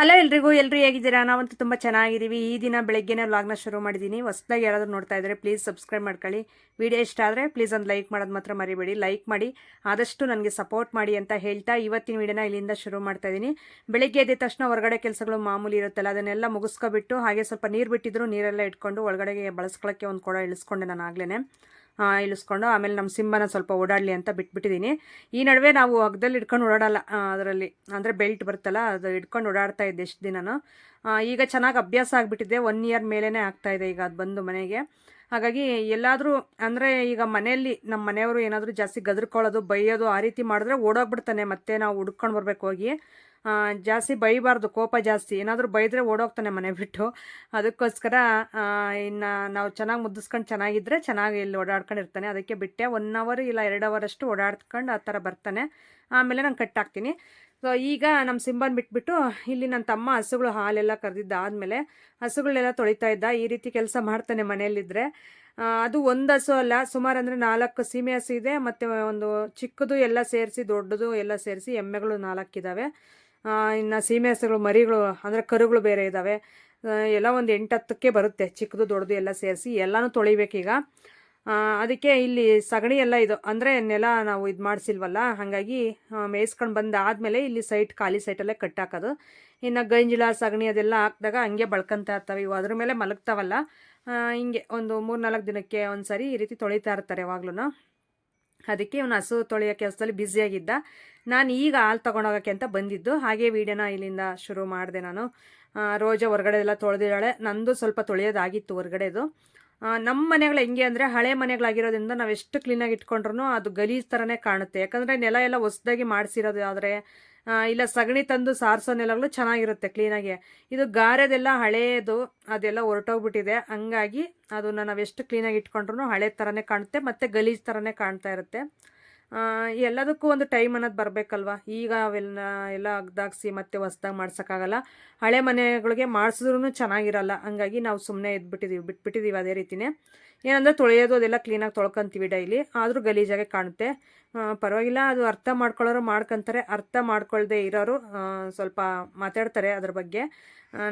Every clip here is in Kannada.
ಹಲೋ ಎಲ್ರಿಗೂ, ಎಲ್ರಿ ಹೇಗಿದ್ದೀರಾ? ನಾವಂತೂ ತುಂಬ ಚೆನ್ನಾಗಿದ್ದೀವಿ. ಈ ದಿನ ಬೆಳಗ್ಗೆನೇ ವ್ಲಾಗ್ನ ಶುರು ಮಾಡಿದ್ದೀನಿ ಹೊಸದಾಗಿ ಯಾರಾದರೂ ನೋಡ್ತಾ ಇದ್ದರೆ ಪ್ಲೀಸ್ ಸಬ್ಸ್ಕ್ರೈಬ್ ಮಾಡ್ಕೊಳ್ಳಿ. ವಿಡಿಯೋ ಇಷ್ಟ ಆದರೆ ಪ್ಲೀಸ್ ಒಂದು ಲೈಕ್ ಮಾಡೋದು ಮಾತ್ರ ಮರಿಬೇಡಿ. ಲೈಕ್ ಮಾಡಿ, ಆದಷ್ಟು ನನಗೆ ಸಪೋರ್ಟ್ ಮಾಡಿ ಅಂತ ಹೇಳ್ತಾ ಇವತ್ತಿನ ವಿಡಿಯೋನ ಇಲ್ಲಿಂದ ಶುರು ಮಾಡ್ತಾ ಇದ್ದೀನಿ. ಬೆಳಗ್ಗೆ ಎದ್ದ ತಕ್ಷಣ ಹೊರಗಡೆ ಕೆಲಸಗಳು ಮಾಮೂಲಿ ಇರುತ್ತಲ್ಲ, ಅದನ್ನೆಲ್ಲ ಮುಗಿಸ್ಕೊಬಿಟ್ಟು, ಹಾಗೆ ಸ್ವಲ್ಪ ನೀರು ಬಿಟ್ಟಿದ್ರು ನೀರೆಲ್ಲ ಇಟ್ಕೊಂಡು ಒಳಗಡೆಗೆ ಬಳಸ್ಕೊಳ್ಳೋಕ್ಕೆ ಒಂದು ಕೊಡ ಇಳಿಸ್ಕೊಂಡೆ ನಾನು ಆಗ್ಲೇ ಇಳಿಸ್ಕೊಂಡು ಆಮೇಲೆ ನಮ್ಮ ಸಿಂಬನ ಸ್ವಲ್ಪ ಓಡಾಡಲಿ ಅಂತ ಬಿಟ್ಬಿಟ್ಟಿದ್ದೀನಿ ಈ ನಡುವೆ ನಾವು ಹಗ್ದಲ್ಲಿ ಇಟ್ಕೊಂಡು ಓಡಾಡಲ್ಲ ಅದರಲ್ಲಿ, ಅಂದರೆ ಬೆಲ್ಟ್ ಬರುತ್ತಲ್ಲ, ಅದು ಇಟ್ಕೊಂಡು ಓಡಾಡ್ತಾ ಇದ್ದೆ ಎಷ್ಟು ದಿನನೂ. ಈಗ ಚೆನ್ನಾಗಿ ಅಭ್ಯಾಸ ಆಗಿಬಿಟ್ಟಿದೆ ಒನ್ ಇಯರ್ ಮೇಲೇ ಆಗ್ತಾ ಇದೆ ಈಗ ಅದು ಬಂದು ಮನೆಗೆ. ಹಾಗಾಗಿ ಎಲ್ಲಾದರೂ, ಅಂದರೆ ಈಗ ಮನೆಯಲ್ಲಿ ನಮ್ಮ ಮನೆಯವರು ಏನಾದರೂ ಜಾಸ್ತಿ ಗದರ್ಕೊಳ್ಳೋದು, ಬೈಯೋದು ಆ ರೀತಿ ಮಾಡಿದ್ರೆ ಓಡೋಗ್ಬಿಡ್ತಾನೆ ಮತ್ತೆ ನಾವು ಹುಡ್ಕೊಂಡು ಬರಬೇಕು ಹೋಗಿ. ಜಾಸ್ತಿ ಬೈಬಾರ್ದು, ಕೋಪ ಜಾಸ್ತಿ. ಏನಾದರೂ ಬೈದರೆ ಓಡೋಗ್ತಾನೆ ಮನೆ ಬಿಟ್ಟು. ಅದಕ್ಕೋಸ್ಕರ ಇನ್ನು ನಾವು ಚೆನ್ನಾಗಿ ಮುದ್ದಿಸ್ಕೊಂಡು ಚೆನ್ನಾಗಿದ್ದರೆ ಚೆನ್ನಾಗಿ ಇಲ್ಲಿ ಓಡಾಡ್ಕೊಂಡಿರ್ತಾನೆ. ಅದಕ್ಕೆ ಬಿಟ್ಟೆ ಒನ್ ಅವರ್ ಇಲ್ಲ ಎರಡು ಅವರ್ ಅಷ್ಟು ಓಡಾಡ್ಕೊಂಡು ಆ ಥರ ಬರ್ತಾನೆ. ಆಮೇಲೆ ನಾನು ಕಟ್ಟಾಕ್ತೀನಿ ಸೊ ಈಗ ನಮ್ಮ ಸಿಂಬನ್ ಬಿಟ್ಬಿಟ್ಟು ಇಲ್ಲಿ ನನ್ನ ತಮ್ಮ ಹಸುಗಳು ಹಾಲೆಲ್ಲ ಕರೆದಿದ್ದ ಆದಮೇಲೆ ಹಸುಗಳನ್ನೆಲ್ಲ ತೊಳಿತಾ ಇದ್ದ. ಈ ರೀತಿ ಕೆಲಸ ಮಾಡ್ತಾನೆ ಮನೆಯಲ್ಲಿದ್ದರೆ ಅದು ಒಂದು ಹಸು ಅಲ್ಲ, ಸುಮಾರು ಅಂದರೆ ನಾಲ್ಕು ಸೀಮೆ ಹಸು ಇದೆ. ಮತ್ತು ಒಂದು ಚಿಕ್ಕದು ಎಲ್ಲ ಸೇರಿಸಿ, ದೊಡ್ಡದು ಎಲ್ಲ ಸೇರಿಸಿ ಎಮ್ಮೆಗಳು ನಾಲ್ಕಿದ್ದಾವೆ ಇನ್ನು ಸೀಮೆ ಹಸುಗಳು ಮರಿಗಳು, ಅಂದರೆ ಕರುಗಳು ಬೇರೆ ಇದ್ದಾವೆ ಎಲ್ಲ ಒಂದು ಎಂಟು ಹತ್ತಕ್ಕೆ ಬರುತ್ತೆ, ಚಿಕ್ಕದು ದೊಡ್ಡದು ಎಲ್ಲ ಸೇರಿಸಿ ಎಲ್ಲನೂ ತೊಳಿಬೇಕೀಗ. ಅದಕ್ಕೆ ಇಲ್ಲಿ ಸಗಣಿ ಎಲ್ಲ ಇದು, ಅಂದರೆ ನೆಲ ನಾವು ಇದು ಮಾಡಿಸಿಲ್ವಲ್ಲ, ಹಾಗಾಗಿ ಮೇಯಿಸ್ಕೊಂಡು ಬಂದಾದಮೇಲೆ ಇಲ್ಲಿ ಸೈಟ್ ಖಾಲಿ ಸೈಟಲ್ಲೇ ಕಟ್ಟಾಕೋದು. ಇನ್ನು ಗಂಜಿಲ ಸಗಣಿ ಅದೆಲ್ಲ ಹಾಕಿದಾಗ ಹಂಗೆ ಬಳ್ಕೊಂತ ಇರ್ತವೆ, ಇವು ಅದ್ರ ಮೇಲೆ ಮಲಗ್ತಾವಲ್ಲ ಹಿಂಗೆ ಒಂದು ಮೂರು ನಾಲ್ಕು ದಿನಕ್ಕೆ ಒಂದು ಸರಿ ಈ ರೀತಿ ತೊಳಿತಾ ಇರ್ತಾರೆ ಯಾವಾಗ್ಲೂ ಅದಕ್ಕೆ ಇವನು ಹಸು ತೊಳೆಯೋ ಕೆಲಸದಲ್ಲಿ ಬ್ಯುಸಿಯಾಗಿದ್ದ ನಾನು ಈಗ ಹಾಲು ತೊಗೊಂಡೋಗೋಕ್ಕೆ ಅಂತ ಬಂದಿದ್ದು. ಹಾಗೆ ವೀಡಿಯೋನ ಇಲ್ಲಿಂದ ಶುರು ಮಾಡಿದೆ ನಾನು. ರೋಜ ಹೊರಗಡೆ ಎಲ್ಲ ತೊಳೆದಿದ್ದಾಳೆ. ನಂದು ಸ್ವಲ್ಪ ತೊಳೆಯೋದಾಗಿತ್ತು ಹೊರಗಡೆದು. ನಮ್ಮ ಮನೆಗಳು ಹೆಂಗೆ ಅಂದರೆ ಹಳೆ ಮನೆಗಳಾಗಿರೋದ್ರಿಂದ ನಾವು ಎಷ್ಟು ಕ್ಲೀನಾಗಿ ಇಟ್ಕೊಂಡ್ರು ಅದು ಗಲೀಜ್ ಥರನೇ ಕಾಣುತ್ತೆ. ಯಾಕಂದರೆ ನೆಲ ಎಲ್ಲ ಹೊಸ್ದಾಗಿ ಮಾಡಿಸಿರೋದು ಆದರೆ ಇಲ್ಲ, ಸಗಣಿ ತಂದು ಸಾರಿಸೋ ನೆಲಗಳು ಚೆನ್ನಾಗಿರುತ್ತೆ ಕ್ಲೀನಾಗಿ. ಇದು ಗಾರೆದೆಲ್ಲ ಹಳೆಯದು ಅದೆಲ್ಲ ಹೊರಟೋಗ್ಬಿಟ್ಟಿದೆ ಹಂಗಾಗಿ ಅದನ್ನು ನಾವು ಎಷ್ಟು ಕ್ಲೀನಾಗಿ ಇಟ್ಕೊಂಡ್ರು ಹಳೆ ಥರನೇ ಕಾಣುತ್ತೆ, ಮತ್ತು ಗಲೀಜು ಥರನೇ ಕಾಣ್ತಾ ಇರುತ್ತೆ. ಎಲ್ಲದಕ್ಕೂ ಒಂದು ಟೈಮ್ ಅನ್ನೋದು ಬರಬೇಕಲ್ವಾ? ಈಗ ಅವೆಲ್ಲ, ಎಲ್ಲ ಅಗ್ದಾಗ್ಸಿ ಮತ್ತೆ ಹೊಸ್ದಾಗಿ ಮಾಡ್ಸೋಕ್ಕಾಗಲ್ಲ. ಹಳೆ ಮನೆಗಳಿಗೆ ಮಾಡಿಸಿದ್ರೂ ಚೆನ್ನಾಗಿರಲ್ಲ. ಹಂಗಾಗಿ ನಾವು ಸುಮ್ಮನೆ ಎದ್ಬಿಟ್ಟಿದ್ದೀವಿ ಬಿಟ್ಬಿಟ್ಟಿದ್ದೀವಿ ಅದೇ ರೀತಿನೇ. ಏನಂದರೆ ತೊಳೆಯೋದು ಅದೆಲ್ಲ ಕ್ಲೀನಾಗಿ ತೊಳ್ಕೊತೀವಿ ಡೈಲಿ ಆದರೂ ಗಲೀಜಾಗೆ ಕಾಣುತ್ತೆ. ಪರವಾಗಿಲ್ಲ, ಅದು ಅರ್ಥ ಮಾಡ್ಕೊಳ್ಳೋರು ಮಾಡ್ಕೊತಾರೆ. ಅರ್ಥ ಮಾಡ್ಕೊಳ್ದೆ ಇರೋರು ಸ್ವಲ್ಪ ಮಾತಾಡ್ತಾರೆ ಅದ್ರ ಬಗ್ಗೆ.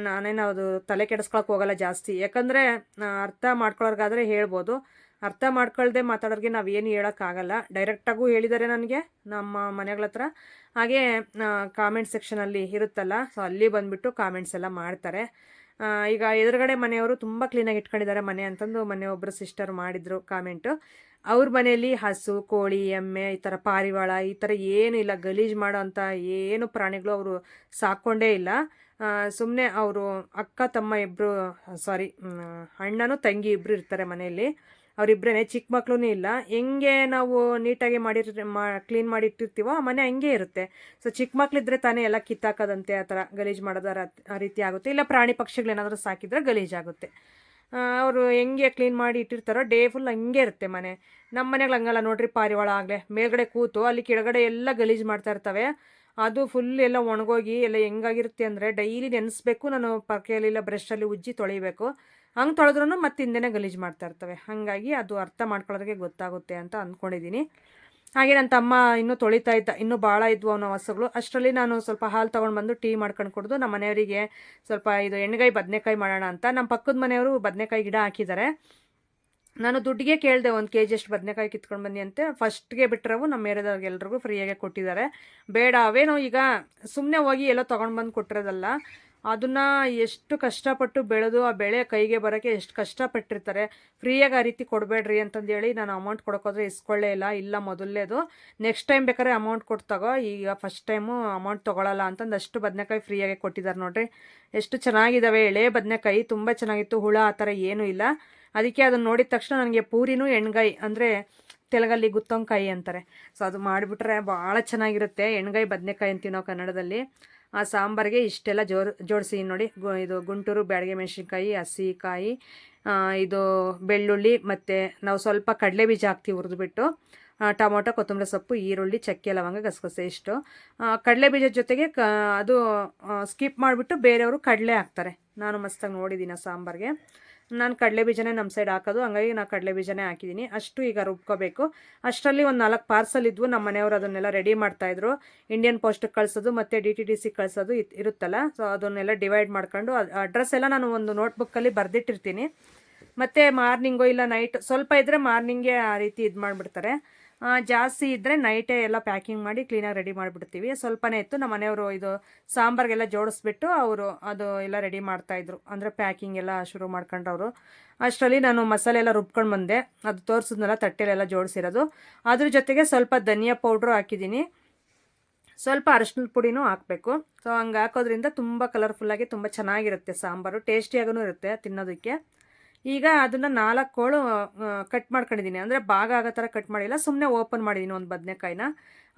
ನಾನೇನು ಅದು ತಲೆ ಕೆಡಿಸ್ಕೊಳಕ್ಕೆ ಹೋಗಲ್ಲ ಜಾಸ್ತಿ. ಯಾಕಂದರೆ ಅರ್ಥ ಮಾಡ್ಕೊಳ್ಳೋರ್ಗಾದರೆ ಹೇಳ್ಬೋದು. ಅರ್ಥ ಮಾಡ್ಕೊಳ್ದೆ ಮಾತಾಡೋರಿಗೆ ನಾವು ಏನು ಹೇಳೋಕ್ಕಾಗಲ್ಲ ಡೈರೆಕ್ಟಾಗೂ ಹೇಳಿದ್ದಾರೆ ನನಗೆ, ನಮ್ಮ ಮನೆಗಳ ಹತ್ರ. ಹಾಗೆ ಕಾಮೆಂಟ್ ಸೆಕ್ಷನಲ್ಲಿ ಇರುತ್ತಲ್ಲ ಸೊ ಅಲ್ಲಿ ಬಂದುಬಿಟ್ಟು ಕಾಮೆಂಟ್ಸ್ ಎಲ್ಲ ಮಾಡ್ತಾರೆ. ಈಗ ಎದುರುಗಡೆ ಮನೆಯವರು ತುಂಬ ಕ್ಲೀನಾಗಿ ಇಟ್ಕೊಂಡಿದ್ದಾರೆ ಮನೆ ಅಂತಂದು ಮನೆ ಒಬ್ಬರು ಸಿಸ್ಟರ್ ಮಾಡಿದರು ಕಾಮೆಂಟು ಅವ್ರ ಮನೆಯಲ್ಲಿ ಹಸು, ಕೋಳಿ, ಎಮ್ಮೆ, ಈ ಥರ ಪಾರಿವಾಳ, ಈ ಥರ ಏನು ಇಲ್ಲ, ಗಲೀಜು ಮಾಡೋ ಅಂಥ ಏನು ಪ್ರಾಣಿಗಳು ಅವರು ಸಾಕೊಂಡೇ ಇಲ್ಲ. ಸುಮ್ಮನೆ ಅವರು ಅಕ್ಕ, ತಮ್ಮ ಇಬ್ಬರು ಸಾರಿ ಅಣ್ಣನೂ ತಂಗಿ ಇಬ್ಬರು ಇರ್ತಾರೆ ಮನೆಯಲ್ಲಿ. ಅವರಿಬ್ಬರೇ ಚಿಕ್ಕ ಮಕ್ಕಳೂ ಇಲ್ಲ. ಹೆಂಗೆ ನಾವು ನೀಟಾಗಿ ಮಾಡಿರ್ ಮಾ ಕ್ಲೀನ್ ಮಾಡಿ ಇಟ್ಟಿರ್ತೀವೋ ಆ ಮನೆ ಹಂಗೆ ಇರುತ್ತೆ. ಸೊ ಚಿಕ್ಕ ಮಕ್ಕಳಿದ್ರೆ ತಾನೇ ಎಲ್ಲ ಕಿತ್ತಾಕೋದಂತೆ ಆ ಥರ ಗಲೀಜು ಮಾಡೋದು ಆ ರ- ಆ ರೀತಿ ಆಗುತ್ತೆ. ಇಲ್ಲ ಪ್ರಾಣಿ ಪಕ್ಷಿಗಳೇನಾದರೂ ಸಾಕಿದ್ರೆ ಗಲೀಜಾಗುತ್ತೆ ಅವರು ಹೆಂಗೆ ಕ್ಲೀನ್ ಮಾಡಿ ಇಟ್ಟಿರ್ತಾರೋ ಡೇ ಫುಲ್ ಹಂಗೆ ಇರುತ್ತೆ ಮನೆ. ನಮ್ಮ ಮನೆಗಳು ಹಂಗಲ್ಲ ನೋಡ್ರಿ ಪಾರಿವಾಳ ಆಗಲೇ. ಮೇಲ್ಗಡೆ ಕೂತು ಅಲ್ಲಿ ಕೆಳಗಡೆ ಎಲ್ಲ ಗಲೀಜು ಮಾಡ್ತಾ ಇರ್ತವೆ. ಅದು ಫುಲ್ ಎಲ್ಲ ಒಣಗೋಗಿ ಎಲ್ಲ ಹೆಂಗಾಗಿರುತ್ತೆ ಅಂದರೆ ಡೈಲಿ ನೆನೆಸ್ಬೇಕು. ನಾನು ಪರ್ಕೆಯಲ್ಲಿಲ್ಲ ಬ್ರಷಲ್ಲಿ ಉಜ್ಜಿ ತೊಳಿಬೇಕು ಹಂಗೆ ತೊಳೆದ್ರೂ ಮತ್ತೆ ಹಿಂದೆನೇ ಗಲೀಜು ಮಾಡ್ತಾ ಇರ್ತವೆ. ಹಾಗಾಗಿ ಅದು ಅರ್ಥ ಮಾಡ್ಕೊಳ್ಳೋರಿಗೆ ಗೊತ್ತಾಗುತ್ತೆ ಅಂತ ಅಂದ್ಕೊಂಡಿದ್ದೀನಿ ಹಾಗೆ ನನ್ನ ತಮ್ಮ ಇನ್ನೂ ತೊಳಿತಾ ಇದ್ದ, ಇನ್ನೂ ಭಾಳ ಇದ್ವು ಅವನ ಹಸುಗಳು. ಅಷ್ಟರಲ್ಲಿ ನಾನು ಸ್ವಲ್ಪ ಹಾಲು ತೊಗೊಂಡು ಬಂದು ಟೀ ಮಾಡ್ಕೊಂಡು ಕುಡಿದು ನಮ್ಮ ಮನೆಯವರಿಗೆ ಸ್ವಲ್ಪ ಇದು ಎಣ್ಣೆಗಾಯಿ ಬದನೆಕಾಯಿ ಮಾಡೋಣ ಅಂತ ನಮ್ಮ ಪಕ್ಕದ ಮನೆಯವರು ಬದನೆಕಾಯಿ ಗಿಡ ಹಾಕಿದ್ದಾರೆ ನಾನು ದುಡ್ಡಿಗೆ ಕೇಳಿದೆ ಒಂದು ಕೆ ಜಿ ಅಷ್ಟು ಬದನೆಕಾಯಿ ಕಿತ್ಕೊಂಡು ಬನ್ನಿ ಅಂತೆ. ಫಸ್ಟ್ಗೆ ಬಿಟ್ಟರವು ನಮ್ಮ ಏರಿಯಾದವ್ರಿಗೆ ಎಲ್ರಿಗೂ ಫ್ರೀಯಾಗೆ ಕೊಟ್ಟಿದ್ದಾರೆ ಬೇಡ, ಅವೇನೋ ಈಗ ಸುಮ್ಮನೆ ಹೋಗಿ ಎಲ್ಲೋ ತೊಗೊಂಡು ಬಂದು ಕೊಟ್ಟಿರೋದಲ್ಲ. ಅದನ್ನು ಎಷ್ಟು ಕಷ್ಟಪಟ್ಟು ಬೆಳೆದು ಆ ಬೆಳೆ ಕೈಗೆ ಬರೋಕ್ಕೆ ಎಷ್ಟು ಕಷ್ಟಪಟ್ಟಿರ್ತಾರೆ. ಫ್ರೀಯಾಗಿ ಆ ರೀತಿ ಕೊಡಬೇಡ್ರಿ ಅಂತಂದೇಳಿ ನಾನು ಅಮೌಂಟ್ ಕೊಡೋಕ್ಕೋದ್ರೆ ಇಸ್ಕೊಳ್ಳೇ ಇಲ್ಲ. ಇಲ್ಲ ಮೊದಲನೇದು. ನೆಕ್ಸ್ಟ್ ಟೈಮ್ ಬೇಕಾದ್ರೆ ಅಮೌಂಟ್ ಕೊಟ್ಟು ಈಗ ಫಸ್ಟ್ ಟೈಮು ಅಮೌಂಟ್ ತೊಗೊಳಲ್ಲ ಅಂತಂದು ಅಷ್ಟು ಬದನೆಕಾಯಿ ಫ್ರೀಯಾಗಿ ಕೊಟ್ಟಿದ್ದಾರೆ ನೋಡ್ರಿ. ಎಷ್ಟು ಚೆನ್ನಾಗಿದ್ದಾವೆ ಎಳೆ ಬದನೆಕಾಯಿ ತುಂಬ ಚೆನ್ನಾಗಿತ್ತು. ಹುಳ ಆ ಥರ ಏನೂ ಇಲ್ಲ. ಅದಕ್ಕೆ ಅದನ್ನು ನೋಡಿದ ತಕ್ಷಣ ನನಗೆ ಪೂರಿನೂ ಎಣ್ಗಾಯಿ ಅಂದರೆ ತೆಲಗಲ್ಲಿ ಗುತ್ತಂಕಾಯಿ ಅಂತಾರೆ. ಸೊ ಅದು ಮಾಡಿಬಿಟ್ರೆ ಭಾಳ ಚೆನ್ನಾಗಿರುತ್ತೆ. ಎಣ್ಗಾಯಿ ಬದನೆಕಾಯಿ ಅಂತೀವಿ ನಾವು ಕನ್ನಡದಲ್ಲಿ. ಆ ಸಾಂಬಾರಿಗೆ ಇಷ್ಟೆಲ್ಲ ಜೋರ್, ಜೋಡಿಸಿ ನೋಡಿ. ಇದು ಗುಂಟೂರು, ಬ್ಯಾಡಿಗೆ ಮೆಣಸಿನ್ಕಾಯಿ, ಹಸಿಕಾಯಿ ಇದು ಬೆಳ್ಳುಳ್ಳಿ ಮತ್ತು ನಾವು ಸ್ವಲ್ಪ ಕಡಲೆ ಬೀಜ ಹಾಕ್ತೀವಿ ಹುರಿದ್ಬಿಟ್ಟು. ಟೊಮೊಟೊ, ಕೊತ್ತಂಬರಿ ಸೊಪ್ಪು, ಈರುಳ್ಳಿ, ಚಕ್ಕೆ, ಲವಂಗ, ಗಸಗಸೆ ಇಷ್ಟು. ಕಡಲೆ ಬೀಜದ ಜೊತೆಗೆ ಕ, ಅದು ಸ್ಕಿಪ್ ಮಾಡಿಬಿಟ್ಟು ಬೇರೆಯವರು ಕಡಲೆ ಹಾಕ್ತಾರೆ. ನಾನು ಮಸ್ತಾಗಿ ನೋಡಿದ್ದೀನಿ ಸಾಂಬಾರಿಗೆ. ನಾನು ಕಡಲೆ ಬೀಜನೇ ನಮ್ಮ ಸೈಡ್ ಹಾಕೋದು. ಹಂಗಾಗಿ ನಾನು ಕಡಲೆ ಬೀಜನೇ ಹಾಕಿದ್ದೀನಿ ಅಷ್ಟು ಈಗ ರುಬ್ಕೋಬೇಕು. ಅಷ್ಟರಲ್ಲಿ ಒಂದು ನಾಲ್ಕು ಪಾರ್ಸಲ್ ಇದ್ವು. ನಮ್ಮ ಮನೆಯವರು ಅದನ್ನೆಲ್ಲ ರೆಡಿ ಮಾಡ್ತಾಯಿದ್ರು. ಇಂಡಿಯನ್ ಪೋಸ್ಟ್ಗೆ ಕಳಿಸೋದು ಮತ್ತು ಡಿ ಟಿ ಡಿ ಸಿ ಕಳಿಸೋದು ಇರುತ್ತಲ್ಲ. ಸೊ ಅದನ್ನೆಲ್ಲ ಡಿವೈಡ್ ಮಾಡ್ಕೊಂಡು ಅಡ್ರೆಸ್ ಎಲ್ಲ ನಾನು ಒಂದು ನೋಟ್ಬುಕ್ಕಲ್ಲಿ ಬರೆದಿಟ್ಟಿರ್ತೀನಿ. ಮತ್ತು ಮಾರ್ನಿಂಗು ಇಲ್ಲ ನೈಟ್ ಸ್ವಲ್ಪ ಇದ್ದರೆ ಮಾರ್ನಿಂಗೇ ಆ ರೀತಿ ಇದು ಮಾಡಿಬಿಡ್ತಾರೆ. ಜಾಸ್ತಿ ಇದ್ದರೆ ನೈಟೇ ಎಲ್ಲ ಪ್ಯಾಕಿಂಗ್ ಮಾಡಿ ಕ್ಲೀನಾಗಿ ರೆಡಿ ಮಾಡಿಬಿಡ್ತೀವಿ. ಸ್ವಲ್ಪನೇ ಇತ್ತು, ನಮ್ಮ ಮನೆಯವರು ಇದು ಸಾಂಬಾರಿಗೆಲ್ಲ ಜೋಡಿಸ್ಬಿಟ್ಟು ಅವರು ಅದು ಎಲ್ಲ ರೆಡಿ ಮಾಡ್ತಾಯಿದ್ರು ಅಂದರೆ ಪ್ಯಾಕಿಂಗ್ ಎಲ್ಲ ಶುರು ಮಾಡ್ಕೊಂಡವರು. ಅಷ್ಟರಲ್ಲಿ ನಾನು ಮಸಾಲೆ ಎಲ್ಲ ರುಬ್ಕೊಂಡು ಬಂದೆ. ಅದು ತೋರಿಸಿದ್ನಲ್ಲ ತಟ್ಟೆಲೆಲ್ಲ ಜೋಡಿಸಿರೋದು. ಅದ್ರ ಜೊತೆಗೆ ಸ್ವಲ್ಪ ಧನಿಯಾ ಪೌಡ್ರು ಹಾಕಿದ್ದೀನಿ. ಸ್ವಲ್ಪ ಅರಶಿನದ ಪುಡಿನೂ ಹಾಕಬೇಕು. ಸೊ ಹಂಗೆ ಹಾಕೋದ್ರಿಂದ ತುಂಬ ಕಲರ್ಫುಲ್ಲಾಗಿ ತುಂಬ ಚೆನ್ನಾಗಿರುತ್ತೆ ಸಾಂಬಾರು. ಟೇಸ್ಟಿಯಾಗೂ ಇರುತ್ತೆ ತಿನ್ನೋದಕ್ಕೆ. ಈಗ ಅದನ್ನು ನಾಲ್ಕು ಕೋಳು ಕಟ್ ಮಾಡ್ಕೊಂಡಿದ್ದೀನಿ ಅಂದರೆ ಭಾಗ ಆಗೋ ಥರ ಕಟ್ ಮಾಡಿಲ್ಲ ಸುಮ್ಮನೆ ಓಪನ್ ಮಾಡಿದ್ದೀನಿ ಒಂದು ಬದನೆಕಾಯಿನ.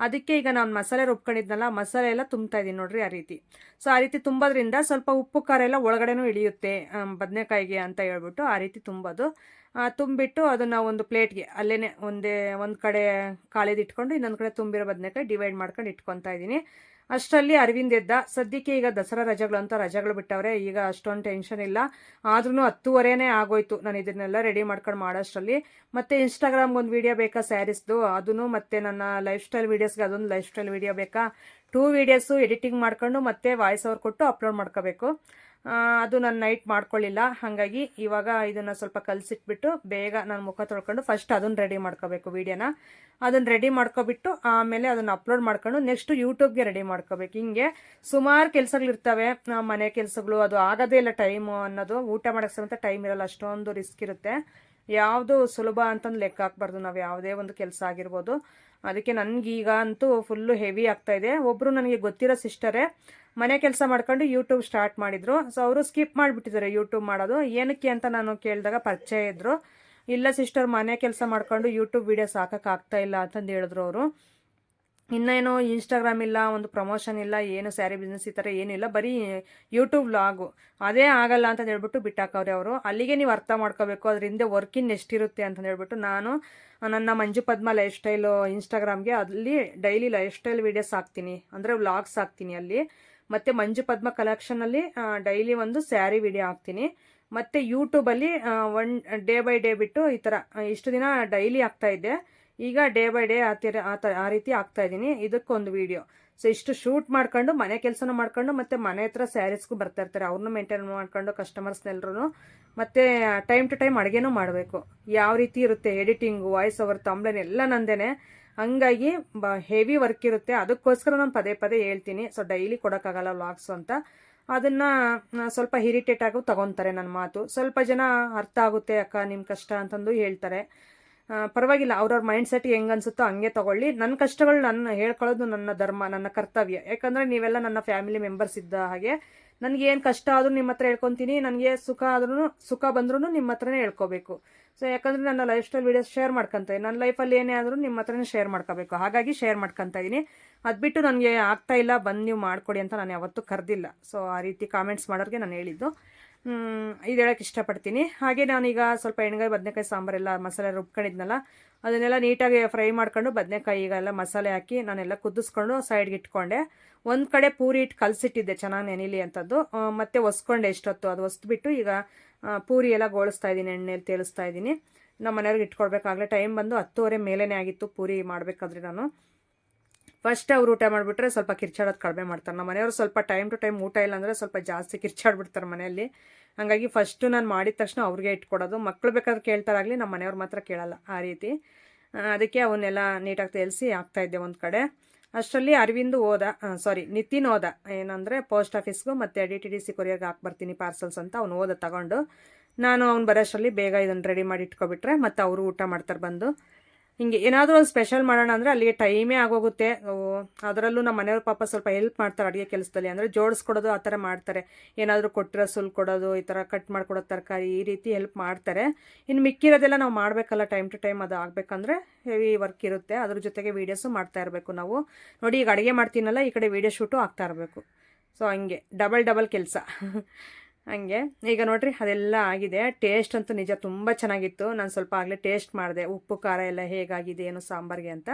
ಅದಕ್ಕೆ ಈಗ ನಾನು ಮಸಾಲೆ ರುಬ್ಕೊಂಡಿದ್ನಲ್ಲ, ಮಸಾಲೆ ಎಲ್ಲ ತುಂಬ್ತಾ ಇದ್ದೀನಿ ನೋಡ್ರಿ ಆ ರೀತಿ. ಸೊ ಆ ರೀತಿ ತುಂಬೋದ್ರಿಂದ ಸ್ವಲ್ಪ ಉಪ್ಪು, ಖಾರ ಎಲ್ಲ ಒಳಗಡೆನೂ ಇಳಿಯುತ್ತೆ ಬದನೆಕಾಯಿಗೆ ಅಂತ ಹೇಳ್ಬಿಟ್ಟು ಆ ರೀತಿ ತುಂಬೋದು. ತುಂಬಿಟ್ಟು ಅದನ್ನು ಒಂದು ಪ್ಲೇಟ್ಗೆ ಅಲ್ಲೇ ಒಂದೇ, ಒಂದು ಕಡೆ ಕಾಳಿದು ಇಟ್ಕೊಂಡು ಇನ್ನೊಂದು ಕಡೆ ತುಂಬಿರೋ ಬದನೆಕಾಯಿ ಡಿವೈಡ್ ಮಾಡ್ಕೊಂಡು ಇಟ್ಕೊತಾ ಇದ್ದೀನಿ ಅಷ್ಟರಲ್ಲಿ ಅರವಿಂದ್ ಎದ್ದ. ಸದ್ಯಕ್ಕೆ ಈಗ ದಸರಾ ರಜೆಗಳು ಅಂತ ರಜೆಗಳು ಬಿಟ್ಟವ್ರೆ, ಈಗ ಅಷ್ಟೊಂದು ಟೆನ್ಷನ್ ಇಲ್ಲ. ಆದ್ರೂ ಹತ್ತುವರೆನೇ ಆಗೋಯ್ತು ನಾನು ಇದನ್ನೆಲ್ಲ ರೆಡಿ ಮಾಡ್ಕೊಂಡು ಮಾಡೋಷ್ಟರಲ್ಲಿ. ಮತ್ತೆ ಇನ್ಸ್ಟಾಗ್ರಾಮ್ಗೆ ಒಂದು ವೀಡಿಯೋ ಬೇಕಾ ಸ್ಯಾರೀಸ್ದು? ಅದನ್ನು ಮತ್ತೆ ನನ್ನ ಲೈಫ್ ಸ್ಟೈಲ್ ವೀಡಿಯೋಸ್ಗೆ ಅದೊಂದು ಲೈಫ್ ಸ್ಟೈಲ್ ವೀಡಿಯೋ ಬೇಕಾ? ಟೂ ವೀಡಿಯೋಸು ಎಡಿಟಿಂಗ್ ಮಾಡ್ಕೊಂಡು ಮತ್ತೆ ವಾಯ್ಸ್ ಓವರ್ ಕೊಟ್ಟು ಅಪ್ಲೋಡ್ ಮಾಡ್ಕೋಬೇಕು. ಅದು ನಾನು ನೈಟ್ ಮಾಡ್ಕೊಳ್ಳಿಲ್ಲ. ಹಾಗಾಗಿ ಇವಾಗ ಇದನ್ನು ಸ್ವಲ್ಪ ಕಲಸಿಟ್ಬಿಟ್ಟು ಬೇಗ ನಾನು ಮುಖ ತೊಳ್ಕೊಂಡು ಫಸ್ಟ್ ಅದನ್ನು ರೆಡಿ ಮಾಡ್ಕೋಬೇಕು ವೀಡಿಯೋನ. ಅದನ್ನು ರೆಡಿ ಮಾಡ್ಕೊಬಿಟ್ಟು ಆಮೇಲೆ ಅದನ್ನು ಅಪ್ಲೋಡ್ ಮಾಡ್ಕೊಂಡು ನೆಕ್ಸ್ಟ್ ಯೂಟ್ಯೂಬ್ಗೆ ರೆಡಿ ಮಾಡ್ಕೋಬೇಕು. ಹಿಂಗೆ ಸುಮಾರು ಕೆಲಸಗಳಿರ್ತವೆ. ಮನೆ ಕೆಲಸಗಳು ಅದು ಆಗೋದೇ ಇಲ್ಲ ಟೈಮು ಅನ್ನೋದು. ಊಟ ಮಾಡೋಕ್ಕೆ ಸಮೇತ ಟೈಮ್ ಇರಲ್ಲ. ಅಷ್ಟೊಂದು ರಿಸ್ಕ್ ಇರುತ್ತೆ. ಯಾವುದು ಸುಲಭ ಅಂತಂದು ಲೆಕ್ಕ ಹಾಕ್ಬಾರ್ದು. ನಾವು ಯಾವುದೇ ಒಂದು ಕೆಲಸ ಆಗಿರ್ಬೋದು. ಅದಕ್ಕೆ ನನಗೀಗ ಅಂತೂ ಫುಲ್ಲು ಹೆವಿ ಆಗ್ತಾ ಇದೆ. ಒಬ್ಬರು ನನಗೆ ಗೊತ್ತಿರೋ ಸಿಸ್ಟರೇ ಮನೆ ಕೆಲಸ ಮಾಡ್ಕೊಂಡು ಯೂಟ್ಯೂಬ್ ಸ್ಟಾರ್ಟ್ ಮಾಡಿದ್ರು. ಸೊ ಅವರು ಸ್ಕಿಪ್ ಮಾಡಿಬಿಟ್ಟಿದ್ದಾರೆ ಯೂಟ್ಯೂಬ್ ಮಾಡೋದು. ಏನಕ್ಕೆ ಅಂತ ನಾನು ಕೇಳಿದಾಗ ಪರಿಚಯ ಇದ್ದರು ಇಲ್ಲ ಸಿಸ್ಟರ್ ಮನೆ ಕೆಲಸ ಮಾಡ್ಕೊಂಡು ಯೂಟ್ಯೂಬ್ ವೀಡಿಯೋಸ್ ಹಾಕೋಕ್ಕಾಗ್ತಾ ಇಲ್ಲ ಅಂತಂದು ಹೇಳಿದ್ರು ಅವರು. ಇನ್ನೇನು ಇನ್ಸ್ಟಾಗ್ರಾಮ್ ಇಲ್ಲ, ಒಂದು ಪ್ರಮೋಷನ್ ಇಲ್ಲ, ಏನು ಸ್ಯಾರಿ ಬಿಸ್ನೆಸ್ ಈ ಥರ ಏನಿಲ್ಲ ಬರೀ ಯೂಟ್ಯೂಬ್ ಲಾಗು ಅದೇ ಆಗಲ್ಲ ಅಂತ ಹೇಳ್ಬಿಟ್ಟು ಬಿಟ್ಟಾಕವ್ರೆ ಅವರು. ಅಲ್ಲಿಗೆ ನೀವು ಅರ್ಥ ಮಾಡ್ಕೋಬೇಕು, ಅದ್ರ ಹಿಂದೆ ವರ್ಕಿನ್ ಎಷ್ಟಿರುತ್ತೆ ಅಂತ ಹೇಳ್ಬಿಟ್ಟು ನಾನು, ನನ್ನ ಮಂಜು ಪದ್ಮ ಲೈಫ್ ಸ್ಟೈಲು ಇನ್ಸ್ಟಾಗ್ರಾಮ್ಗೆ ಅಲ್ಲಿ ಡೈಲಿ ಲೈಫ್ ಸ್ಟೈಲ್ ವೀಡಿಯೋಸ್ ಹಾಕ್ತೀನಿ. ಅಂದರೆ ವ್ಲಾಗ್ಸ್ ಹಾಕ್ತೀನಿ ಅಲ್ಲಿ. ಮತ್ತು ಮಂಜು ಪದ್ಮ ಕಲೆಕ್ಷನಲ್ಲಿ ಡೈಲಿ ಒಂದು ಸ್ಯಾರಿ ವಿಡಿಯೋ ಹಾಕ್ತೀನಿ. ಮತ್ತು ಯೂಟ್ಯೂಬಲ್ಲಿ ಒನ್ ಡೇ ಬೈ ಡೇ ಬಿಟ್ಟು ಈ ಥರ ಇಷ್ಟು ದಿನ ಡೈಲಿ ಆಗ್ತಾ ಇದ್ದೆ ಈಗ ಡೇ ಬೈ ಡೇ ಆ ಥರ ಆ ಆ ರೀತಿ ಆಗ್ತಾ ಇದ್ದೀನಿ. ಇದಕ್ಕೊಂದು ವಿಡಿಯೋ ಸೊ ಇಷ್ಟು ಶೂಟ್ ಮಾಡ್ಕೊಂಡು, ಮನೆ ಕೆಲಸನೂ ಮಾಡ್ಕೊಂಡು, ಮತ್ತು ಮನೆ ಹತ್ರ ಸ್ಯಾರೀಸ್ಗೂ ಬರ್ತಾ ಇರ್ತಾರೆ. ಅವ್ರನ್ನೂ ಮೇಂಟೈನ್ ಮಾಡ್ಕೊಂಡು ಕಸ್ಟಮರ್ಸ್ನೆಲ್ಲರೂ ಮತ್ತು ಟೈಮ್ ಟು ಟೈಮ್ ಅಡುಗೆನೂ ಮಾಡಬೇಕು. ಯಾವ ರೀತಿ ಇರುತ್ತೆ? ಎಡಿಟಿಂಗು ವಾಯ್ಸ್ ಓವರ್ ತಂಬ್ಲೇನ್ ಎಲ್ಲ ನಂದೇನೆ. ಹಂಗಾಗಿ, ಬ ಹೆವಿ ವರ್ಕ್ ಇರುತ್ತೆ. ಅದಕ್ಕೋಸ್ಕರ ನಾನು ಪದೇ ಪದೇ ಹೇಳ್ತೀನಿ. ಸೊ ಡೈಲಿ ಕೊಡೋಕ್ಕಾಗಲ್ಲ ವ್ಲಾಗ್ಸ್ ಅಂತ. ಅದನ್ನು ಸ್ವಲ್ಪ ಇರಿಟೇಟ್ ಆಗು ತಗೊತಾರೆ ನನ್ನ ಮಾತು. ಸ್ವಲ್ಪ ಜನ ಅರ್ಥ ಆಗುತ್ತೆ ಅಕ್ಕ ನಿಮ್ಮ ಕಷ್ಟ ಅಂತಂದು ಹೇಳ್ತಾರೆ. ಪರವಾಗಿಲ್ಲ, ಅವ್ರವ್ರ ಮೈಂಡ್ ಸೆಟ್ ಹೆಂಗೆ ಅನ್ಸುತ್ತೋ ಹಂಗೆ ತಗೊಳ್ಳಿ. ನನ್ನ ಕಷ್ಟಗಳು ನನ್ನ ಹೇಳ್ಕೊಳ್ಳೋದು ನನ್ನ ಧರ್ಮ, ನನ್ನ ಕರ್ತವ್ಯ. ಯಾಕಂದರೆ ನೀವೆಲ್ಲ ನನ್ನ ಫ್ಯಾಮಿಲಿ ಮೆಂಬರ್ಸ್ ಇದ್ದ ಹಾಗೆ. ನನಗೆ ಏನು ಕಷ್ಟ ಆದರೂ ನಿಮ್ಮ ಹತ್ರ ಹೇಳ್ಕೊತೀನಿ, ನನಗೆ ಸುಖ ಆದ್ರೂ ಸುಖ ಬಂದ್ರೂ ನಿಮ್ಮ ಹತ್ರನೇ ಹೇಳ್ಕೊಬೇಕು. ಸೊ ಯಾಕಂದರೆ ನನ್ನ ಲೈಫ್ ಸ್ಟೈಲ್ ವೀಡಿಯೋಸ್ ಶೇರ್ ಮಾಡ್ಕೊತ ನನ್ನ ಲೈಫಲ್ಲಿ ಏನೇ ಆದರೂ ನಿಮ್ಮ ಹತ್ರನೇ ಶೇರ್ ಮಾಡ್ಕೋಬೇಕು. ಹಾಗಾಗಿ ಶೇರ್ ಮಾಡ್ಕೊತಾ ಇದ್ದೀನಿ ಅದು ಬಿಟ್ಟು ನನಗೆ ಆಗ್ತಾ ಇಲ್ಲ, ಬಂದು ನೀವು ಮಾಡಿಕೊಡಿ ಅಂತ ನಾನು ಯಾವತ್ತೂ ಕರೆದಿಲ್ಲ. ಸೊ ಆ ರೀತಿ ಕಾಮೆಂಟ್ಸ್ ಮಾಡೋರಿಗೆ ನಾನು ಹೇಳಿದ್ದು. ಇದು ಹೇಳೋಕ್ಕೆ ಇಷ್ಟಪಡ್ತೀನಿ. ಹಾಗೆ ನಾನೀಗ ಸ್ವಲ್ಪ ಎಣ್ಗಾಯಿ, ಬದನೆಕಾಯಿ ಸಾಂಬಾರೆಲ್ಲ ಮಸಾಲೆ ರುಬ್ಕೊಂಡಿದ್ನಲ್ಲ, ಅದನ್ನೆಲ್ಲ ನೀಟಾಗಿ ಫ್ರೈ ಮಾಡ್ಕೊಂಡು ಬದನೆಕಾಯಿ ಈಗ ಎಲ್ಲ ಮಸಾಲೆ ಹಾಕಿ ನಾನೆಲ್ಲ ಕುದಿಸ್ಕೊಂಡು ಸೈಡ್ಗೆ ಇಟ್ಕೊಂಡೆ. ಒಂದು ಕಡೆ ಪೂರಿ ಇಟ್ಟು ಕಲಸಿಟ್ಟಿದ್ದೆ, ಚೆನ್ನಾಗಿ ನೆನಿಲಿ ಅಂತದ್ದು. ಮತ್ತೆ ಒಸ್ಕೊಂಡೆ ಎಷ್ಟೊತ್ತು, ಅದು ಒಸ್ಬಿಟ್ಟು ಈಗ ಪೂರಿ ಎಲ್ಲ ಗೋಳಿಸ್ತಾ ಇದ್ದೀನಿ, ಎಣ್ಣೆಲಿ ತೇಲಿಸ್ತಾ ಇದ್ದೀನಿ. ನಮ್ಮ ಮನೆಯವ್ರಿಗೆ ಇಟ್ಕೊಳ್ಬೇಕಾಗಲೇ ಟೈಮ್ ಬಂದು ಹತ್ತುವರೆ ಮೇಲೇ ಆಗಿತ್ತು ಪೂರಿ ಮಾಡಬೇಕಾದ್ರೆ ನಾನು. ಫಸ್ಟ್ ಅವ್ರು ಊಟ ಮಾಡಿಬಿಟ್ರೆ ಸ್ವಲ್ಪ ಕಿರ್ಚಾಡೋದು ಕಡಿಮೆ ಮಾಡ್ತಾರೆ. ನಮ್ಮ ಮನೆಯವರು ಸ್ವಲ್ಪ ಟೈಮ್ ಟು ಟೈಮ್ ಊಟ ಇಲ್ಲ ಅಂದರೆ ಸ್ವಲ್ಪ ಜಾಸ್ತಿ ಕಿರ್ಚಾಡ್ಬಿಡ್ತಾರೆ ಮನೆಯಲ್ಲಿ. ಹಾಗಾಗಿ ಫಸ್ಟು ನಾನು ಮಾಡಿದ ತಕ್ಷಣ ಅವ್ರಿಗೆ ಇಟ್ಕೊಡೋದು. ಮಕ್ಕಳು ಬೇಕಾದ್ರೆ ಕೇಳ್ತಾರಾಗಲಿ, ನಮ್ಮ ಮನೆಯವ್ರು ಮಾತ್ರ ಕೇಳಲ್ಲ ಆ ರೀತಿ. ಅದಕ್ಕೆ ಅವನ್ನೆಲ್ಲ ನೀಟಾಗಿ ತೇಲಿಸಿ ಹಾಕ್ತಾಯಿದ್ದೆ ಒಂದು ಕಡೆ. ಅಷ್ಟರಲ್ಲಿ ಅರವಿಂದ್ ಹೋದ ಸಾರಿ ನಿತಿನ್ ಹೋದ ಏನಂದರೆ ಪೋಸ್ಟ್ ಆಫೀಸ್ಗೂ ಮತ್ತು ಡಿ ಟಿ ಡಿ ಸಿ ಕೊರಿಯರ್ಗೆ ಹಾಕಿ ಬರ್ತೀನಿ ಪಾರ್ಸಲ್ಸ್ ಅಂತ ಅವ್ನು ಹೋದ ತಗೊಂಡು. ನಾನು ಅವ್ನು ಬರೋಷ್ಟರಲ್ಲಿ ಬೇಗ ಇದನ್ನು ರೆಡಿ ಮಾಡಿ ಇಟ್ಕೊಬಿಟ್ರೆ ಮತ್ತು ಅವರು ಊಟ ಮಾಡ್ತಾರೆ ಬಂದು. ಹಿಂಗೆ ಏನಾದರೂ ಒಂದು ಸ್ಪೆಷಲ್ ಮಾಡೋಣ ಅಂದರೆ ಅಲ್ಲಿಗೆ ಟೈಮೇ ಆಗೋಗುತ್ತೆ. ಅದರಲ್ಲೂ ನಮ್ಮ ಮನೆಯವ್ರ ಪಾಪ ಸ್ವಲ್ಪ ಹೆಲ್ಪ್ ಮಾಡ್ತಾರೆ ಅಡುಗೆ ಕೆಲಸದಲ್ಲಿ. ಅಂದರೆ ಜೋಡಿಸ್ಕೊಡೋದು ಆ ಥರ ಮಾಡ್ತಾರೆ. ಏನಾದರೂ ಕೊಟ್ಟಿರೋ ಸುಲ್ ಕೊಡೋದು, ಈ ಥರ ಕಟ್ ಮಾಡ್ಕೊಡೋ ತರಕಾರಿ ಈ ರೀತಿ ಹೆಲ್ಪ್ ಮಾಡ್ತಾರೆ. ಇನ್ನು ಮಿಕ್ಕಿರೋದೆಲ್ಲ ನಾವು ಮಾಡಬೇಕಲ್ಲ ಟೈಮ್ ಟು ಟೈಮ್ ಅದು ಆಗಬೇಕಂದ್ರೆ ಹೆವಿ ವರ್ಕ್ ಇರುತ್ತೆ. ಅದ್ರ ಜೊತೆಗೆ ವೀಡಿಯೋಸು ಮಾಡ್ತಾ ಇರಬೇಕು ನಾವು. ನೋಡಿ ಈಗ ಅಡುಗೆ ಮಾಡ್ತೀನಲ್ಲ, ಈ ಕಡೆ ವೀಡಿಯೋ ಶೂಟು ಆಗ್ತಾ ಇರಬೇಕು. ಸೊ ಹಂಗೆ. ಡಬಲ್ ಡಬಲ್ ಕೆಲಸ. ಹಂಗೆ. ಈಗ ನೋಡ್ರಿ, ಅದೆಲ್ಲ ಆಗಿದೆ. ಟೇಸ್ಟ್ ಅಂತೂ ನಿಜ ತುಂಬ ಚೆನ್ನಾಗಿತ್ತು. ನಾನು ಸ್ವಲ್ಪ ಆಗಲೇ ಟೇಸ್ಟ್ ಮಾಡಿದೆ. ಉಪ್ಪು, ಖಾರ ಎಲ್ಲ ಹೇಗಾಗಿದೆ, ಏನು ಸಾಂಬಾರಿಗೆ ಅಂತ.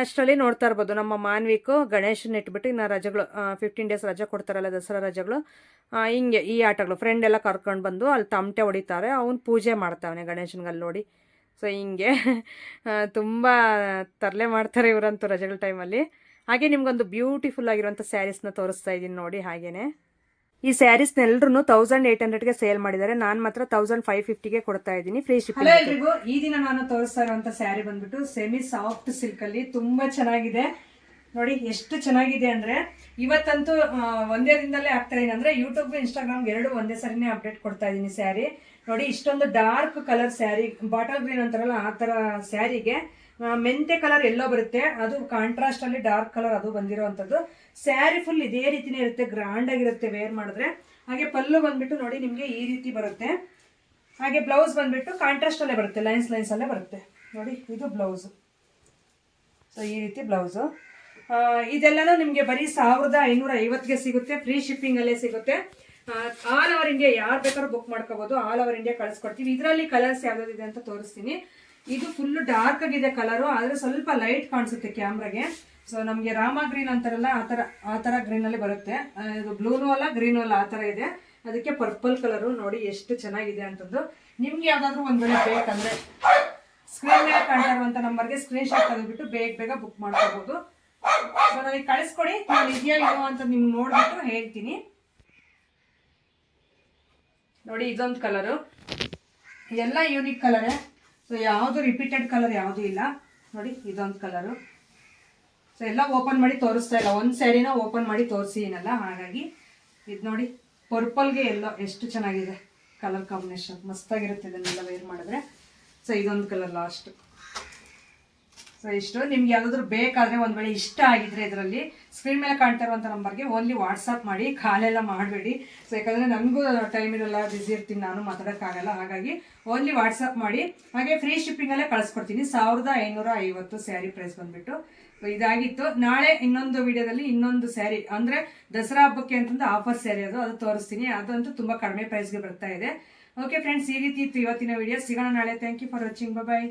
ಅಷ್ಟರಲ್ಲಿ ನೋಡ್ತಾ ಇರ್ಬೋದು. ನಮ್ಮ ಮಾನ್ವಿಕು ಗಣೇಶನ ಇಟ್ಬಿಟ್ಟು ಇನ್ನು ರಜೆಗಳು ಫಿಫ್ಟೀನ್ ಡೇಸ್ ರಜೆ ಕೊಡ್ತಾರಲ್ಲ, ದಸರಾ ರಜೆಗಳು. ಹಿಂಗೆ ಈ ಆಟಗಳು. ಫ್ರೆಂಡ್ ಎಲ್ಲ ಕರ್ಕೊಂಡು ಬಂದು ಅಲ್ಲಿ ತಮಟೆ ಹೊಡಿತಾರೆ. ಅವ್ನು ಪೂಜೆ ಮಾಡ್ತಾವನೆ ಗಣೇಶನಿಗಲ್ಲಿ ನೋಡಿ. ಸೊ ಹಿಂಗೆ. ತುಂಬ ತರಲೆ ಮಾಡ್ತಾರೆ ಇವರಂತೂ ರಜೆಗಳ ಟೈಮಲ್ಲಿ ಹಾಗೆ ನಿಮ್ಗೊಂದು ಬ್ಯೂಟಿಫುಲ್ ಆಗಿರುವಂಥ ಸ್ಯಾರೀಸ್ನ ತೋರಿಸ್ತಾ ಇದ್ದೀನಿ ನೋಡಿ, ಹಾಗೇನೆ. ಈ ಸ್ಯಾರೀಸ್ನ ಎಲ್ಲರೂ ತೌಸಂಡ್ ಏಟ್ ಹಂಡ್ರೆಡ್ಗೆ ಸೇಲ್ ಮಾಡಿದ್ದಾರೆ. ನಾನು ಮಾತ್ರ ತೌಸಂಡ್ ಫೈವ್ ಫಿಫ್ಟಿಗೆ ಕೊಡ್ತಾ ಇದ್ದೀನಿ. ಫ್ರೀ ಶಿಪ್ಪಿಂಗ್ ಎಲ್ರಿಗೂ. ಈ ದಿನ ನಾನು ತೋರಿಸ್ತಾ ಇರುವಂತ ಸ್ಯಾರಿ ಬಂದ್ಬಿಟ್ಟು ಸೆಮಿ ಸಾಫ್ಟ್ ಸಿಲ್ಕ್ ಅಲ್ಲಿ ತುಂಬಾ ಚೆನ್ನಾಗಿದೆ. ನೋಡಿ ಎಷ್ಟು ಚೆನ್ನಾಗಿದೆ ಅಂದ್ರೆ ಇವತ್ತಂತೂ ಒಂದೇ ದಿನದಲ್ಲೇ ಆಗ್ತಾ ಇದೀನಿ ಅಂದ್ರೆ ಯೂಟ್ಯೂಬ್ ಇನ್ಸ್ಟಾಗ್ರಾಮ್ ಎರಡು ಒಂದೇ ಸರಿನೇ ಅಪ್ಡೇಟ್ ಕೊಡ್ತಾ ಇದೀನಿ ಸ್ಯಾರಿ ನೋಡಿ ಇಷ್ಟೊಂದು dark colour sari bottle green ಅಂತಾರಲ್ಲ ಆ ತರ ಸ್ಯಾರಿಗೆ ಮೆಂತೆ ಕಲರ್ ಎಲ್ಲೋ ಬರುತ್ತೆ. ಅದು ಕಾಂಟ್ರಾಸ್ಟ್ ಅಲ್ಲಿ ಡಾರ್ಕ್ ಕಲರ್ ಅದು ಬಂದಿರುವಂತದ್ದು ಸ್ಯಾರಿ ಫುಲ್ ಇದೇ ರೀತಿನೇ ಇರುತ್ತೆ ಗ್ರ್ಯಾಂಡ್ ಆಗಿರುತ್ತೆ ವೇರ್ ಮಾಡಿದ್ರೆ. ಹಾಗೆ ಪಲ್ಲು ಬಂದ್ಬಿಟ್ಟು ನೋಡಿ ನಿಮಗೆ ಈ ರೀತಿ ಬರುತ್ತೆ. ಹಾಗೆ ಬ್ಲೌಸ್ ಬಂದ್ಬಿಟ್ಟು ಕಾಂಟ್ರಾಸ್ಟ್ ಅಲ್ಲೇ ಬರುತ್ತೆ ಲೈನ್ಸ್ ಲೈನ್ಸ್ ಅಲ್ಲೇ ಬರುತ್ತೆ. ನೋಡಿ, ಇದು ಬ್ಲೌಸ್ ಸೊ ಈ ರೀತಿ ಬ್ಲೌಸು ಇದೆಲ್ಲಾನು ನಿಮಗೆ ಬರೀ ಸಾವಿರದ ಐನೂರ ಐವತ್ತಿಗೆ ಸಿಗುತ್ತೆ ಫ್ರೀ ಶಿಪ್ಪಿಂಗ್ ಅಲ್ಲೇ ಸಿಗುತ್ತೆ. ಆಲ್ ಓವರ್ ಇಂಡಿಯಾ ಯಾರು ಬೇಕಾದ್ರೂ ಬುಕ್ ಮಾಡ್ಕೋಬಹುದು ಆಲ್ ಓವರ್ ಇಂಡಿಯಾ ಕಳಿಸ್ಕೊಡ್ತೀವಿ. ಇದರಲ್ಲಿ ಕಲರ್ಸ್ ಯಾವ್ದಾವ್ದಿದೆ ಅಂತ ತೋರಿಸ್ತೀನಿ. ಇದು ಫುಲ್ ಡಾರ್ಕ್ ಆಗಿದೆ ಕಲರು ಆದ್ರೆ ಸ್ವಲ್ಪ ಲೈಟ್ ಕಾಣಿಸುತ್ತೆ ಕ್ಯಾಮ್ರಾಗೆ ಸೊ ನಮಗೆ ರಾಮ ಗ್ರೀನ್ ಅಂತಾರಲ್ಲ, ಆ ಥರ ಆ ಥರ ಗ್ರೀನಲ್ಲಿ ಬರುತ್ತೆ. ಇದು ಬ್ಲೂನು ಅಲ್ಲ ಗ್ರೀನು ಅಲ್ಲ, ಆ ಥರ ಇದೆ. ಅದಕ್ಕೆ ಪರ್ಪಲ್ ಕಲರು ನೋಡಿ ಎಷ್ಟು ಚೆನ್ನಾಗಿದೆ ಅಂತಂದು. ನಿಮ್ಗೆ ಯಾವುದಾದ್ರೂ ಒಂದು ವೇಳೆ ಬೇಕಂದರೆ ಸ್ಕ್ರೀನ್ ಮೇಲೆ ಕಾಣ್ತಾ ಇರುವಂಥ ನಂಬರ್ಗೆ ಸ್ಕ್ರೀನ್ ಶಾಟ್ ತೆಗೆದುಬಿಟ್ಟು ಬೇಗ ಬೇಗ ಬುಕ್ ಮಾಡ್ಕೋಬೋದು. ಸೊ ನನಗೆ ಕಳಿಸ್ಕೊಡಿ, ನಾನು ಇದೆಯಾ ಇಲ್ಲೋ ಅಂತ ನಿಮ್ಗೆ ನೋಡಿಬಿಟ್ಟು ಹೇಳ್ತೀನಿ. ನೋಡಿ, ಇದೊಂದು ಕಲರು ಎಲ್ಲ ಯೂನಿಕ್ ಕಲರೇ ಸೊ ಯಾವುದು ರಿಪೀಟೆಡ್ ಕಲರ್ ಯಾವುದೂ ಇಲ್ಲ. ನೋಡಿ, ಇದೊಂದು ಕಲರು ಸೊ ಎಲ್ಲ ಓಪನ್ ಮಾಡಿ ತೋರಿಸ್ತಾ ಇಲ್ಲ. ಒಂದು ಸ್ಯಾರಿನ ಓಪನ್ ಮಾಡಿ ತೋರಿಸಿನಲ್ಲ ಹಾಗಾಗಿ ಇದು ನೋಡಿ ಪರ್ಪಲ್ಗೆ ಎಲ್ಲೋ ಎಷ್ಟು ಚೆನ್ನಾಗಿದೆ ಕಲರ್ ಕಾಂಬಿನೇಷನ್ ಮಸ್ತಾಗಿರುತ್ತೆ ಇದನ್ನೆಲ್ಲ ವೇರ್ ಮಾಡಿದ್ರೆ. ಸೊ ಇದೊಂದು ಕಲರ್ ಲಾಸ್ಟ್ ಸೊ ಇಷ್ಟು. ನಿಮ್ಗೆ ಯಾವ್ದಾದ್ರು ಬೇಕಾದ್ರೆ ಒಂದು ವೇಳೆ ಇಷ್ಟ ಆಗಿದ್ರೆ ಇದರಲ್ಲಿ ಸ್ಕ್ರೀನ್ ಮೇಲೆ ಕಾಣ್ತಾ ಇರುವಂಥ ನಂಬರ್ಗೆ ಓನ್ಲಿ ವಾಟ್ಸಪ್ ಮಾಡಿ. ಕಾಲೆಲ್ಲ ಮಾಡಬೇಡಿ. ಸೊ ಯಾಕಂದ್ರೆ ನನಗೂ ಟೈಮ್ ಇರಲ್ಲ ಬಿಸಿ ಇರ್ತೀನಿ, ನಾನು ಮಾತಾಡೋಕ್ಕಾಗಲ್ಲ. ಹಾಗಾಗಿ ಓನ್ಲಿ ವಾಟ್ಸಪ್ ಮಾಡಿ. ಹಾಗೆ ಫ್ರೀ ಶಿಪ್ಪಿಂಗ್ ಅಲ್ಲೇ ಕಳಿಸ್ಕೊಡ್ತೀನಿ. ಸಾವಿರದ ಐನೂರ ಐವತ್ತು ಸ್ಯಾರಿ ಪ್ರೈಸ್ ಬಂದ್ಬಿಟ್ಟು. ಇದಾಗಿತ್ತು. ನಾಳೆ ಇನ್ನೊಂದು ವಿಡಿಯೋದಲ್ಲಿ ಇನ್ನೊಂದು ಸ್ಯಾರಿ ಅಂದ್ರೆ ದಸರಾ ಹಬ್ಬಕ್ಕೆ ಅಂತಂದು ಆಫರ್ ಸ್ಯಾರಿ ಅದು ಅದು ತೋರಿಸ್ತೀನಿ. ಅದಂತೂ ತುಂಬಾ ಕಡಿಮೆ ಪ್ರೈಸ್ಗೆ ಬರ್ತಾ ಇದೆ. ಓಕೆ ಫ್ರೆಂಡ್ಸ್ ಈ ರೀತಿ ಇತ್ತು ಇವತ್ತಿನ ವಿಡಿಯೋ ಸಿಗೋಣ ನಾಳೆ. Thank you for watching bye